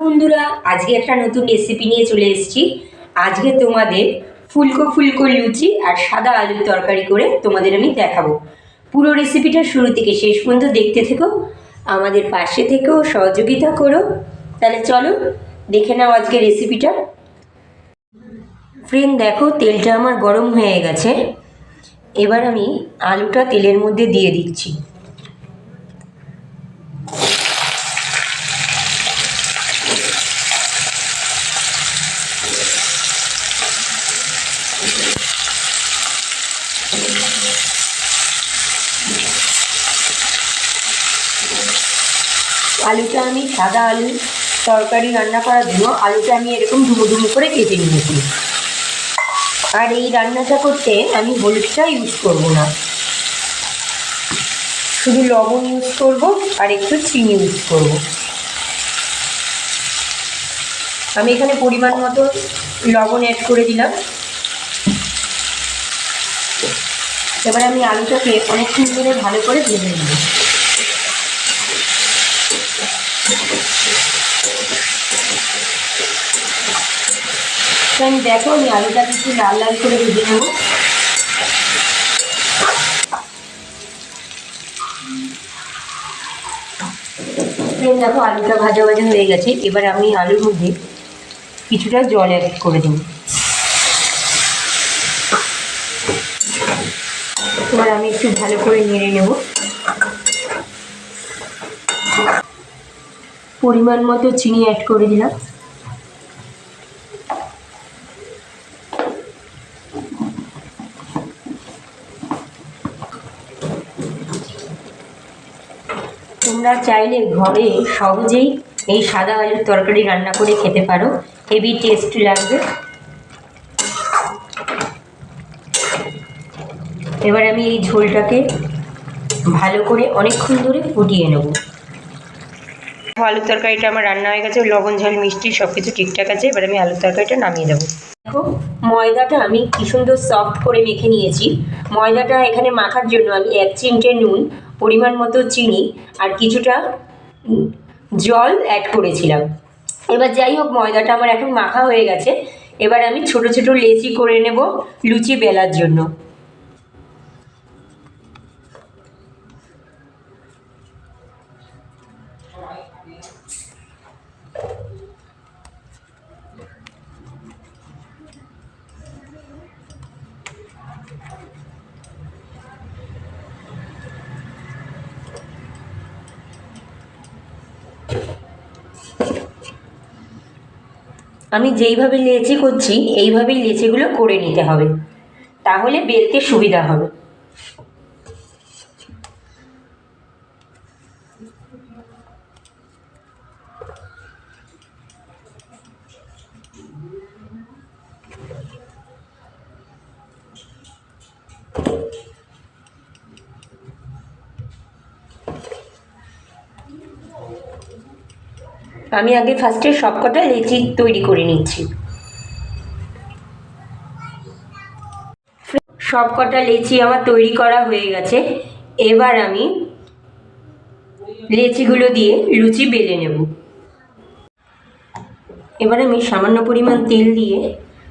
বন্ধুরা, আজকে একটা নতুন রেসিপি নিয়ে চলে এসেছি। আজকে তোমাদের ফুলকো ফুলকো লুচি আর সাদা আলুর তরকারি করে তোমাদের আমি দেখাবো। পুরো রেসিপিটা শুরু থেকে শেষ পর্যন্ত দেখতে থেকো, আমাদের পাশে থেকেও সহযোগিতা করো। তাহলে চলো, দেখে নাও আজকে রেসিপিটা ফ্রেন্ড দেখো, তেলটা আমার গরম হয়ে গেছে। এবার আমি আলুটা তেলের মধ্যে দিয়ে দিচ্ছি আলুটা আমি সাদা আলু তরকারি রান্না করার জন্য আলুটা আমি এরকম ডুমো ডুমো করে কেটে নিয়েছি। আর এই রান্নাটা করতে আমি হলুদটা ইউজ করব না। শুধু লবণ ইউজ করব আর একটু চিনি ইউজ করব। আমি এখানে পরিমাণ মতো লবণ অ্যাড করে দিলাম। এবার আমি আলুটাকে অনেকক্ষণ ধরে ভালো করে ভেজে নেব। আমি দেখো আমি আলুটাকে একটু লাল লাল করে ভেজে নেব। দেখো আলুটা ভাজা ভাজা হয়ে গেছে। এবার আমি আলুর মধ্যে কিছুটা জল অ্যাড করে দেবো। এবার আমি একটু ভালো করে নেড়ে নেব। পরিমাণ মতো চিনি অ্যাড করে দিলাম। তোমরা চাইলে ঘরে সহজেই এই সাদা আলুর তরকারি রান্না করে খেতে পারো। হেভি টেস্ট লাগবে। এবার আমি এই ঝোলটাকে ভালো করে অনেকক্ষণ ধরে ফুটিয়ে নেব। আলুর তরকারিটা আমার রান্না হয়ে গেছে লবণ ঝাল মিষ্টি সব কিছু ঠিকঠাক আছে। এবার আমি আলুর তরকারিটা নামিয়ে দেবো। দেখো ময়দাটা আমি কি সুন্দর সফট করে মেখে নিয়েছি। ময়দাটা এখানে মাখার জন্য আমি এক চিমটে নুন পরিমাণ মতো চিনি আর কিছুটা জল অ্যাড করেছিলাম। এবার যাই হোক, ময়দাটা আমার এখন মাখা হয়ে গেছে। এবার আমি ছোট ছোট লেচি করে নেব লুচি বেলার জন্য। আমি যেইভাবে লেচি করছি এইভাবেই লেচিগুলো করে নিতে হবে। তাহলে বেলতে সুবিধা হবে। আমি আগে ফার্স্টে সবকটা লেচি তৈরি করে নিচ্ছি। সবকটা লেচি আমার তৈরি করা হয়ে গেছে। এবার আমি লেচিগুলো দিয়ে লুচি বেলে নেব। এবার আমি সামান্য পরিমাণ তেল দিয়ে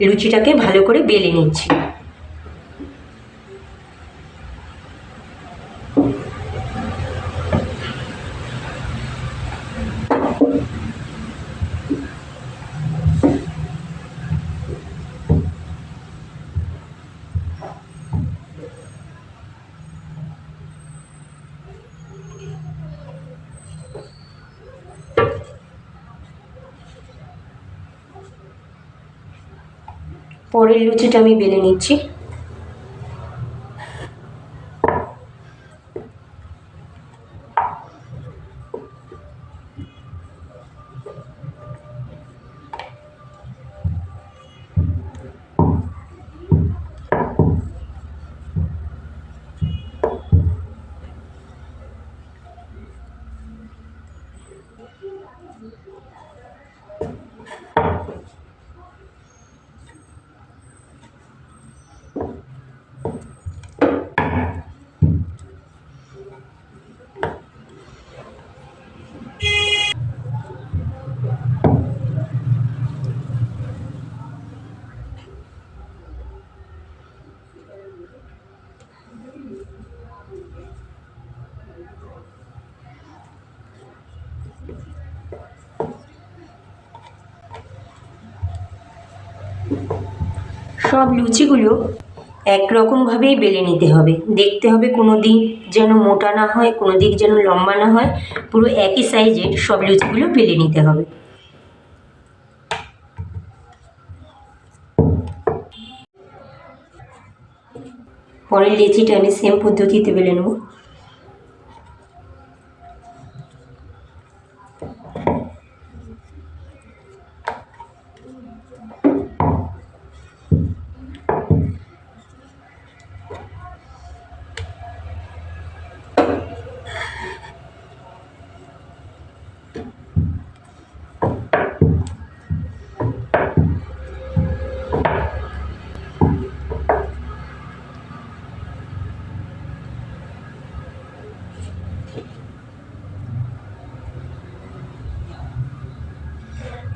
লুচিটাকে ভালো করে বেলে নিচ্ছি। পরের লুচিটা আমি বেলে নিচ্ছি। সব লুচিগুলো একরকমভাবেই বেলে নিতে হবে। দেখতে হবে কোনো দিক যেন মোটা না হয়, কোনো দিক যেন লম্বা না হয়। পুরো একই সাইজের সব লুচিগুলো বেলে নিতে হবে। পরের লেচিটা আমি সেম পদ্ধতিতে বেলে নেব।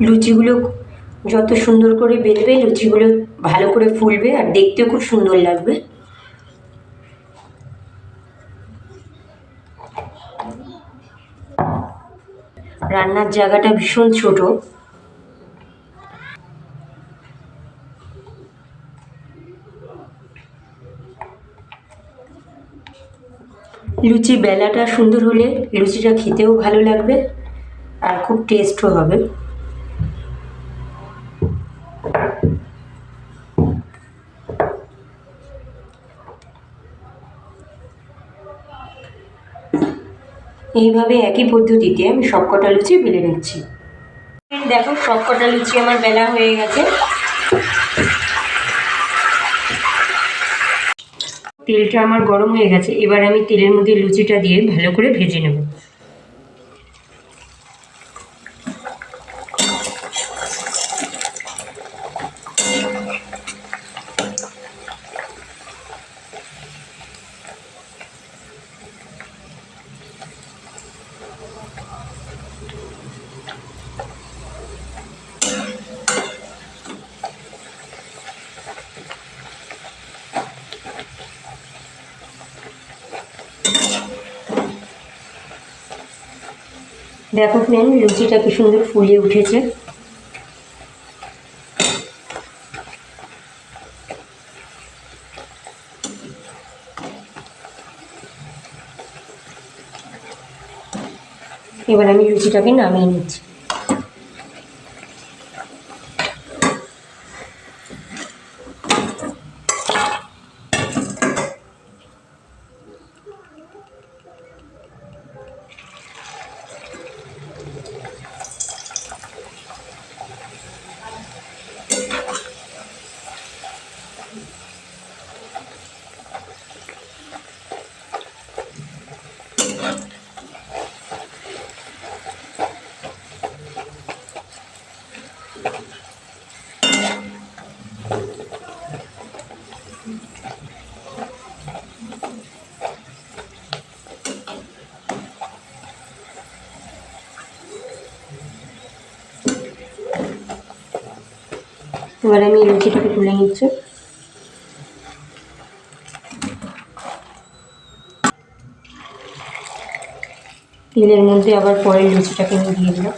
লুচিগুলো যত সুন্দর করে বেলবে, লুচিগুলো ভালো করে ফুলবে আর দেখতেও খুব সুন্দর লাগবে। রান্নার জায়গাটা ভীষণ ছোট। লুচি বেলাটা সুন্দর হলে লুচিটা খেতেও ভালো লাগবে আর খুব টেস্টও হবে। এইভাবে একই পদ্ধতিতে আমি সবকটা লুচি বেলে নিচ্ছি। দেখো, সবকটা লুচি আমার বেলা হয়ে গেছে। তেলটা আমার গরম হয়ে গেছে। এবার আমি তেলের মধ্যে লুচিটা দিয়ে ভালো করে ভেজে নেব। দেখো ফ্রেন্ড লুচিটা কি সুন্দর ফুলে উঠেছে। এবার আমি লুচিটাকে নামিয়ে নিচ্ছি। এবার আমি লুচিটাকে তুলে নিচ্ছি। তেলের মধ্যে আবার পরের লুচিটাকে আমি দিয়ে দিলাম।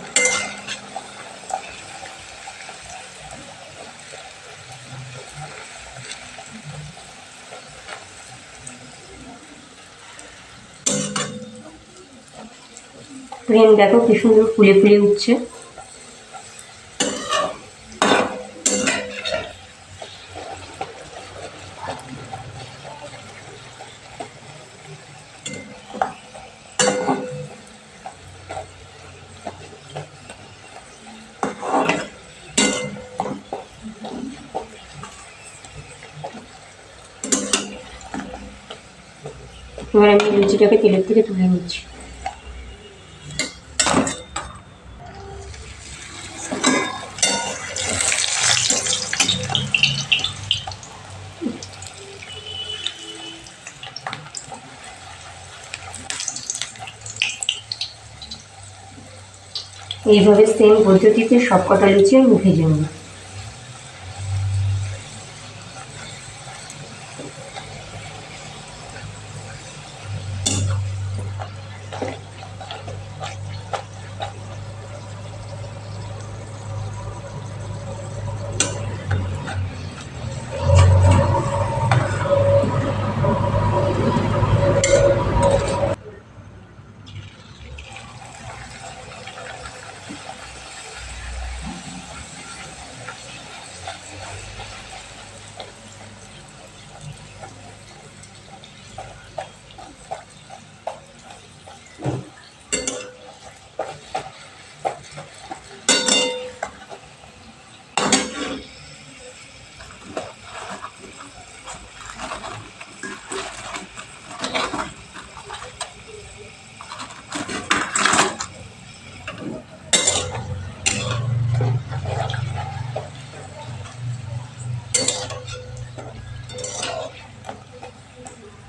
ফ্রেন্ড দেখো কি সুন্দর ফুলে ফুলে উঠছে। এবার আমি লুচিটাকে তেলের থেকে তুলে নিচ্ছি। এইভাবে সেম পদ্ধতিতে সব কটা লুচি আমি ভেজে নেব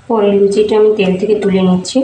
পরে লুচিটা আমি তেল থেকে তুলে নিচ্ছি।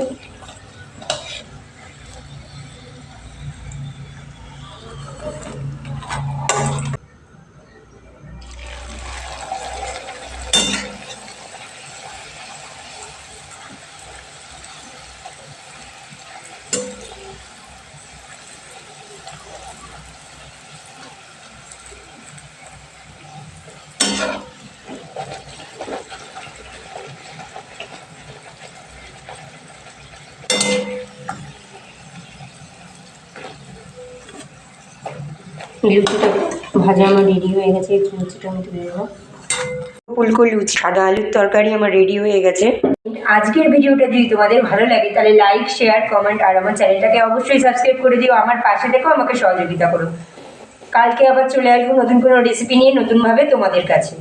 লুচিটা ভাজা আমার রেডি হয়ে গেছে লুচিটা আমি তুলে নেব। ফুলকো লুচি সাদা আলুর তরকারি আমার রেডি হয়ে গেছে। আজকের ভিডিওটা যদি তোমাদের ভালো লাগে তাহলে লাইক শেয়ার কমেন্ট আর আমার চ্যানেলটাকে অবশ্যই সাবস্ক্রাইব করে দিও। আমার পাশে দেখো আমাকে সহযোগিতা করো। কালকে আবার চলে আসব নতুন কোনো রেসিপি নিয়ে নতুনভাবে তোমাদের কাছে।